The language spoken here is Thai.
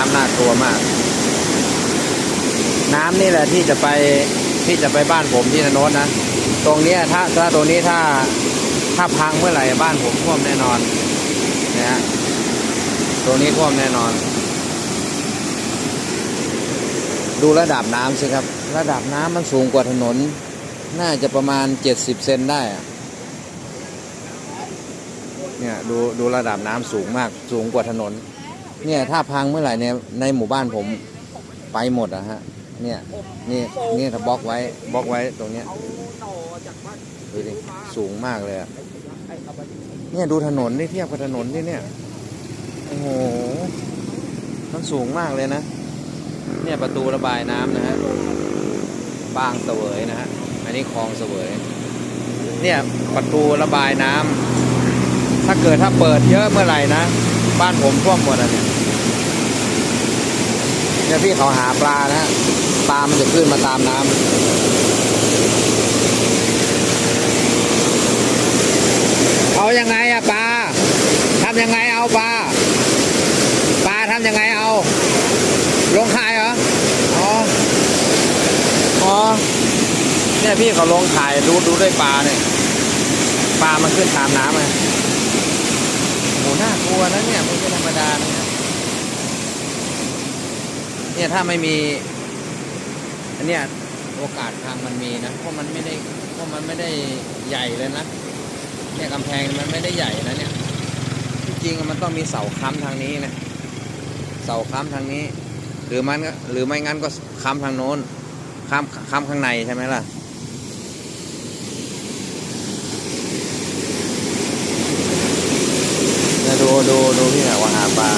น้ำน่ากลัวมาก น้ำนี่แหละที่จะไปที่จะไปบ้านผมที่นนนะ ตรงนี้ถ้าถ้าตรงนี้ถ้าถ้าพังเมื่อไหร่บ้านผมท่วมแน่นอนนะฮะตรงนี้ท่วมแน่นอน ดูระดับน้ำสิครับ ระดับน้ำมันสูงกว่าถนน น่าจะประมาณ 70 เซนได้เนี่ยดูดูระดับน้ำสูงมากสูงกว่าถนน เนี่ยถ้าพังเมื่อไหร่เนี่ยในหมู่บ้านผมไปหมดอะฮะ เนี่ยนี่นี่ถ้าบล็อกไว้บล็อกไว้ตรงเนี้ยดูดิสูงมากเลยอะเนี่ยดูถนนนี่เทียบกับถนนที่เนี่ยโอ้โหมันสูงมากเลยนะ เนี่ยประตูระบายน้ำนะฮะบางเสวยนะฮะอันนี้คลองเสวย เนี่ยประตูระบายน้ำถ้าเกิดถ้าเปิดเยอะเมื่อไหร่นะ บ้านผมท่วมหมดอะเนี่ยเนี่ยพี่เขาหาปลานะฮะปลามันจะขึ้นมาตามน้ำเอายังไงอะปลาทำยังไงเอาปลาปลาทำยังไงเอา ลงขายเหรออ๋ออ๋อเนี่ยพี่เขาลงขายดูดูด้วยปลาเนี่ยปลามันขึ้นตามน้ำไงโหน่ากลัวนะเนี่ยไม่ใช่ธรรมดานะครับ เนี่ยถ้าไม่มีอันเนี้ยโอกาสทางมันมีนะเพราะมันไม่ได้เพราะมันไม่ได้ใหญ่เลยนะเนี่ยกำแพงมันไม่ได้ใหญ่นะเนี่ยที่จริงมันต้องมีเสาค้ำทางนี้นะเสาค้ำทางนี้ หรือมันก็หรือไม่งั้นก็ค้ำทางโน้นค้ำค้ำข้างในใช่ไหมล่ะดูดูดูพี่หาว่าหาปลา